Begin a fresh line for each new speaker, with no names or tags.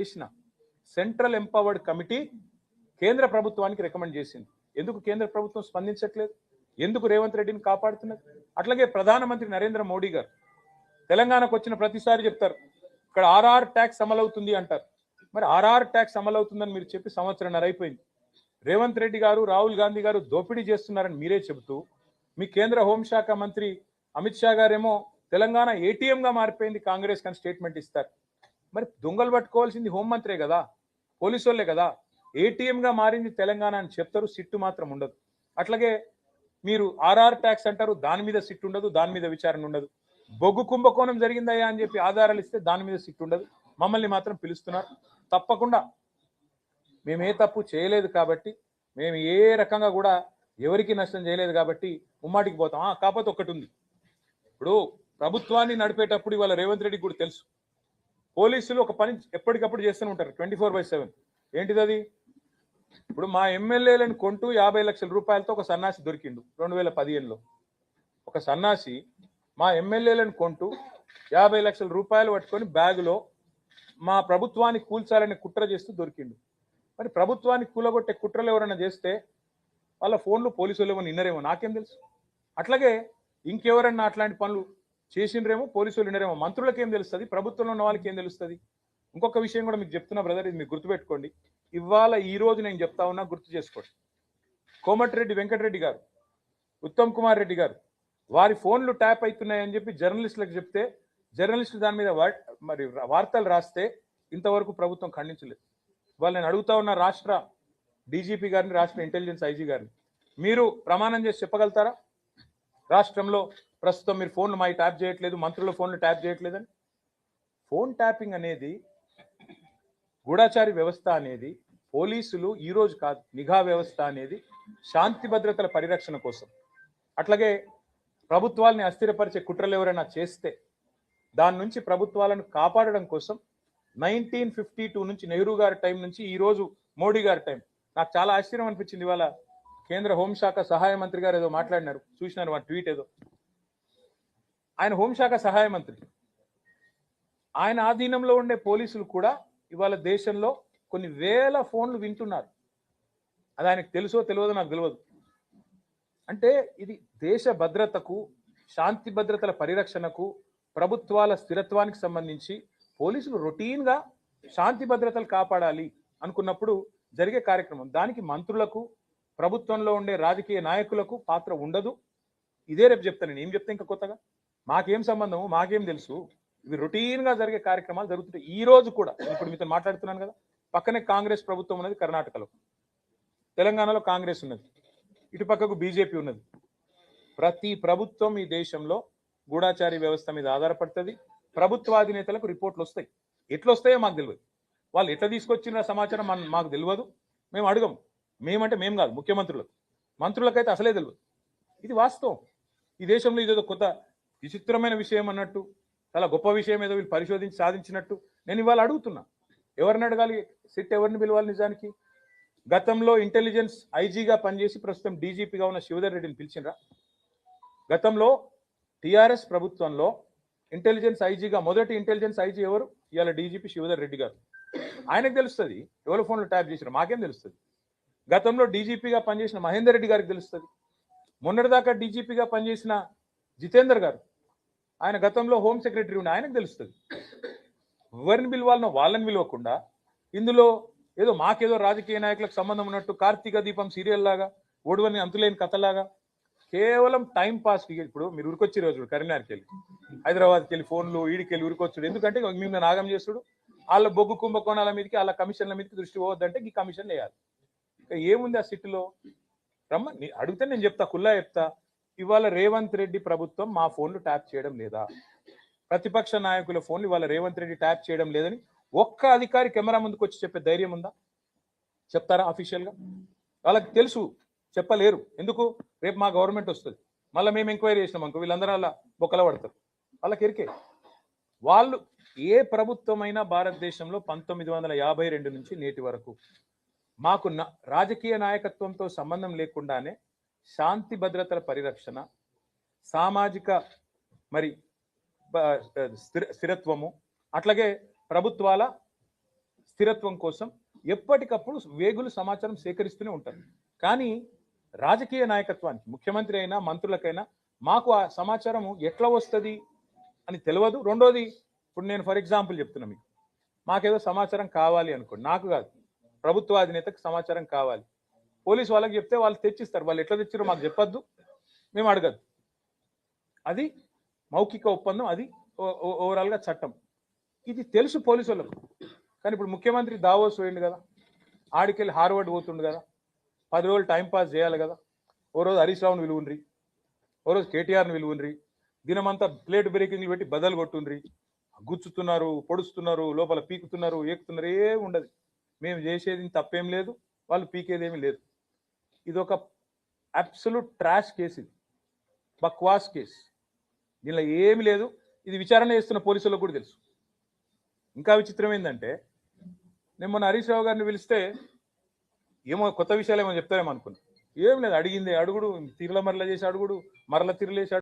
చేసిన central empowered committee కేంద్ర ప్రభుత్వానికి రికమెండ్ చేసింది. ఎందుకు కేంద్ర ప్రభుత్వం స్పందించట్లేదు? ఎందుకు రేవంత్ రెడ్డిని కాపాడుతున్నది? అట్లాగే ప్రధానమంత్రి నరేంద్ర మోడీ గారు తెలంగాణకు వచ్చిన ప్రతిసారి చెప్తారు ఇక్కడ ఆర్ఆర్ ట్యాక్స్ అమలవుతుంది అంటారు. మరి ఆర్ఆర్ ట్యాక్స్ అమలవుతుందని మీరు చెప్పి సంవత్సరంన్నర అయిపోయింది. రేవంత్ రెడ్డి గారు రాహుల్ గాంధీ గారు దోపిడీ చేస్తున్నారని మీరే చెబుతూ మీ కేంద్ర హోంశాఖ మంత్రి అమిత్ షా గారేమో తెలంగాణ ఏటీఎంగా గా మారిపోయింది కాంగ్రెస్ కానీ స్టేట్మెంట్ ఇస్తారు. మరి దొంగలు పట్టుకోవాల్సింది హోంమంత్రే కదా పోలీసు వాళ్ళే కదా. ఏటీఎంగా మారింది తెలంగాణ అని చెప్తారు సిట్టు మాత్రం ఉండదు. అట్లాగే మీరు ఆర్ఆర్ ట్యాక్స్ అంటారు దాని మీద సిట్టు ఉండదు దాని మీద విచారణ ఉండదు. బొగ్గు కుంభకోణం జరిగిందయ్యా అని చెప్పి ఆధారాలు ఇస్తే దాని మీద సిట్టు ఉండదు. మమ్మల్ని మాత్రం పిలుస్తున్నారు. తప్పకుండా మేము ఏ తప్పు చేయలేదు కాబట్టి మేము ఏ రకంగా కూడా ఎవరికి నష్టం చేయలేదు కాబట్టి ఉమ్మాటికి పోతాం. ఆ, కాకపోతే ఒకటి ఉంది. ఇప్పుడు ప్రభుత్వాన్ని నడిపేటప్పుడు ఇవాళ రేవంత్ రెడ్డికి కూడా తెలుసు. పోలీసులు ఒక పని ఎప్పటికప్పుడు చేస్తూనే ఉంటారు ట్వంటీ ఫోర్ బై సెవెన్. ఏంటిది అది? ఇప్పుడు మా ఎమ్మెల్యేలను కొంటూ యాభై లక్షల రూపాయలతో ఒక సన్నాసి దొరికిండు రెండు వేల పదిహేనులో. ఒక సన్నాసి మా ఎమ్మెల్యేలను కొంటూ యాభై లక్షల రూపాయలు పట్టుకొని బ్యాగులో మా ప్రభుత్వాన్ని కూల్చాలని కుట్ర చేస్తూ దొరికిండు. మరి ప్రభుత్వాన్ని కూలగొట్టే కుట్రలు ఎవరైనా చేస్తే వాళ్ళ ఫోన్లు పోలీసులు ఏమో నిన్నరేమో నాకేం తెలుసు? అట్లాగే ఇంకెవరన్నా అట్లాంటి పనులు చేసిండ్రేమో పోలీసులు వినరేమో మంత్రులకు ఏం తెలుస్తుంది ప్రభుత్వంలో ఉన్న వాళ్ళకి ఏం తెలుస్తుంది? ఇంకొక విషయం కూడా మీకు చెప్తున్నా బ్రదర్ ఇది మీరు గుర్తుపెట్టుకోండి. ఇవాళ ఈ రోజు నేను చెప్తా ఉన్నా గుర్తు చేసుకోండి. కోమటిరెడ్డి వెంకటరెడ్డి గారు ఉత్తమ్ కుమార్ రెడ్డి గారు వారి ఫోన్లు ట్యాప్ అవుతున్నాయని చెప్పి జర్నలిస్టులకు చెప్తే జర్నలిస్టులు దాని మీద మరి వార్తలు రాస్తే ఇంతవరకు ప్రభుత్వం ఖండించలేదు. వాళ్ళు నేను అడుగుతా ఉన్న రాష్ట్ర డీజీపీ గారిని రాష్ట్ర ఇంటెలిజెన్స్ ఐజీ గారిని. మీరు ప్రమాణం చేసి చెప్పగలుగుతారా? రాష్ట్రంలో ప్రస్తుతం మీరు ఫోన్లు మా ట్యాప్ చేయట్లేదు మంత్రుల ఫోన్లు ట్యాప్ చేయట్లేదని? ఫోన్ ట్యాపింగ్ అనేది గూఢాచారి వ్యవస్థ అనేది పోలీసులు ఈరోజు కాదు నిఘా వ్యవస్థ అనేది శాంతి భద్రతల పరిరక్షణ కోసం. అట్లాగే ప్రభుత్వాలని అస్థిరపరిచే కుట్రలు ఎవరైనా చేస్తే దాని నుంచి ప్రభుత్వాలను కాపాడడం కోసం నైన్టీన్ ఫిఫ్టీ టూ నుంచి నెహ్రూ గారి టైం నుంచి ఈరోజు మోడీ గారి టైం. నాకు చాలా ఆశ్చర్యం అనిపించింది ఇవాళ కేంద్ర హోంశాఖ సహాయ మంత్రి గారు ఏదో మాట్లాడినారు. చూసినారు వాళ్ళ ట్వీట్ ఏదో. ఆయన హోంశాఖ సహాయ మంత్రి. ఆయన ఆధీనంలో ఉండే పోలీసులు కూడా ఇవాళ దేశంలో కొన్ని వేల ఫోన్లు వింటున్నారు. అది ఆయనకు తెలుసో తెలియదో నాకు తెలియదు. అంటే ఇది దేశ భద్రతకు శాంతి భద్రతల పరిరక్షణకు ప్రభుత్వాల స్థిరత్వానికి సంబంధించి పోలీసులు రొటీన్గా శాంతి భద్రతలు కాపాడాలి అనుకున్నప్పుడు జరిగే కార్యక్రమం. దానికి మంత్రులకు ప్రభుత్వంలో ఉండే రాజకీయ నాయకులకు పాత్ర ఉండదు. ఇదే రేపు చెప్తాను నేను. ఏం చెప్తా ఇంకా కొత్తగా? మాకేం సంబంధము? మాకేం తెలుసు? ఇవి రొటీన్గా జరిగే కార్యక్రమాలు జరుగుతుంటాయి. ఈ రోజు కూడా ఇప్పుడు మీతో మాట్లాడుతున్నాను కదా. పక్కనే కాంగ్రెస్ ప్రభుత్వం ఉన్నది కర్ణాటకలో. తెలంగాణలో కాంగ్రెస్ ఉన్నది. ఇటు పక్కకు బీజేపీ ఉన్నది. ప్రతి ప్రభుత్వం ఈ దేశంలో గూఢాచారి వ్యవస్థ మీద ఆధారపడుతుంది. ప్రభుత్వాధినేతలకు రిపోర్ట్లు వస్తాయి. ఎట్లా వస్తాయో మాకు తెలియదు వాళ్ళు ఎట్లా తీసుకొచ్చిన సమాచారం మాకు తెలియదు మేము అడగం. మేమంటే మేము కాదు ముఖ్యమంత్రులకు మంత్రులకైతే అసలే తెలియదు ఇది వాస్తవం. ఈ దేశంలో ఇదేదో కొత్త విచిత్రమైన విషయం అన్నట్టు చాలా గొప్ప విషయం ఏదో వీళ్ళు పరిశోధించి సాధించినట్టు నేను ఇవాళ అడుగుతున్నా. ఎవరిని అడగాలి? సిట్ ఎవరిని పిలవాలి నిజానికి? గతంలో ఇంటెలిజెన్స్ ఐజీగా పనిచేసి ప్రస్తుతం డీజీపీగా ఉన్న శివధర్ రెడ్డిని పిలిచినరా గతంలో టిఆర్ఎస్ ప్రభుత్వంలో ఇంటెలిజెన్స్ ఐజీగా మొదటి ఇంటెలిజెన్స్ ఐజీ ఎవరు? ఇవాళ డీజీపీ శివధర్ రెడ్డి గారు. ఆయనకు తెలుస్తుంది. ఎవరి ఫోన్లో ట్యాప్ చేసిన మాకేం తెలుస్తుంది. గతంలో డీజీపీగా పనిచేసిన మహేందర్ రెడ్డి గారికి తెలుస్తుంది. మొన్నటిదాకా డీజీపీగా పనిచేసిన జితేందర్ గారు ఆయన గతంలో హోమ్ సెక్రటరీ ఉండి ఆయనకు తెలుస్తుంది. ఎవరిని పిలవాలనో వాళ్ళని పిలవకుండా ఇందులో ఏదో మాకేదో రాజకీయ నాయకులకు సంబంధం ఉన్నట్టు కార్తీక దీపం సీరియల్ లాగా ఓడివని అంతులేని కథలాగా కేవలం టైం పాస్ ఇప్పుడు మీరు ఉరికొచ్చి రోజు కరీంనగర్కి వెళ్ళి హైదరాబాద్కి వెళ్ళి ఫోన్లు ఈడికి వెళ్ళి ఉరికొచ్చుడు. ఎందుకంటే మిమ్మల్ని నాగం చేస్తుడు. వాళ్ళ బొగ్గు కుంభకోణాల మీదకి వాళ్ళ కమిషన్ల మీదకి దృష్టి పోవద్దంటే ఈ కమిషన్ వేయాలి. ఏముంది ఆ సిటీలో? రమ్మ నీ- అడిగితే నేను చెప్తా కుల్లా చెప్తా. ఇవాళ రేవంత్ రెడ్డి ప్రభుత్వం మా ఫోన్లు ట్యాప్ చేయడం లేదా? ప్రతిపక్ష నాయకుల ఫోన్లు ఇవాళ రేవంత్ రెడ్డి ట్యాప్ చేయడం లేదని ఒక్క అధికారి కెమెరా ముందుకు వచ్చి చెప్పే ధైర్యం ఉందా? చెప్తారా ఆఫీషియల్గా వాళ్ళకి తెలుసు చెప్పలేరు. ఎందుకు? రేపు మా గవర్నమెంట్ వస్తుంది. మళ్ళీ మేము ఎంక్వైరీ చేసినాం అనుకో వీళ్ళందరూ అలా బొక్కల పడతారు. వాళ్ళకి ఎరికే వాళ్ళు ఏ ప్రభుత్వమైనా భారతదేశంలో పంతొమ్మిది వందల యాభై రెండు నుంచి నేటి వరకు మాకు రాజకీయ నాయకత్వంతో సంబంధం లేకుండానే శాంతి భద్రతల పరిరక్షణ సామాజిక మరి స్థిర స్థిరత్వము అట్లాగే ప్రభుత్వాల స్థిరత్వం కోసం ఎప్పటికప్పుడు వేగులు సమాచారం సేకరిస్తూనే ఉంటారు కానీ రాజకీయ నాయకత్వానికి ముఖ్యమంత్రి అయినా మంత్రులకైనా మాకు ఆ సమాచారం ఎట్లా వస్తుంది అని తెలియదు రెండోది ఇప్పుడు నేను ఫర్ ఎగ్జాంపుల్ చెప్తున్నా మీకు. మాకేదో సమాచారం కావాలి అనుకోండి. నాకు కాదు. ప్రభుత్వ అధినేతకు సమాచారం కావాలి. పోలీస్ వాళ్ళకి చెప్తే వాళ్ళు తెచ్చిస్తారు. వాళ్ళు ఎట్లా తెచ్చారో మాకు చెప్పొద్దు. మేము అడగద్దు అది మౌఖిక ఒప్పందం. అది ఓ- ఓవరాల్గా చట్టం. ఇది తెలుసు పోలీసు వాళ్ళకు. కానీ ఇప్పుడు ముఖ్యమంత్రి దావోస్ పోయిండు కదా. ఆడికెళ్ళి హార్వర్డ్ పోతుండు కదా. పది రోజులు టైం పాస్ చేయాలి కదా. ఓ రోజు హరీష్ రావును విలువుండ్రి. ఓ రోజు కేటీఆర్ని విలువుండ్రి. దినమంతా ప్లేట్ బ్రేకింగ్లు పెట్టి బదలు కొట్టుండ్రి. గుచ్చుతున్నారు పొడుస్తున్నారు లోపల పీకుతున్నారు ఏకుతున్నారు ఏ ఉండదు మేము చేసేది తప్పేం లేదు వాళ్ళు పీకేది ఏమీ లేదు. ఇది ఒక అబ్సల్యూట్ ట్రాష్ కేసు ఇది. బక్వాస్ కేసు. దీనిలో ఏమీ లేదు. ఇది విచారణ చేస్తున్న పోలీసులకు కూడా తెలుసు. ఇంకా విచిత్రం ఏంటంటే నేను మొన్న హరీష్ రావు గారిని పిలిస్తే ఏమో కొత్త విషయాలు ఏమో చెప్తారేమో అనుకున్నా. ఏం లేదు అడిగింది అడుగుడు తిరల మరల చేసి అడుగుడు మరల తిరలేసి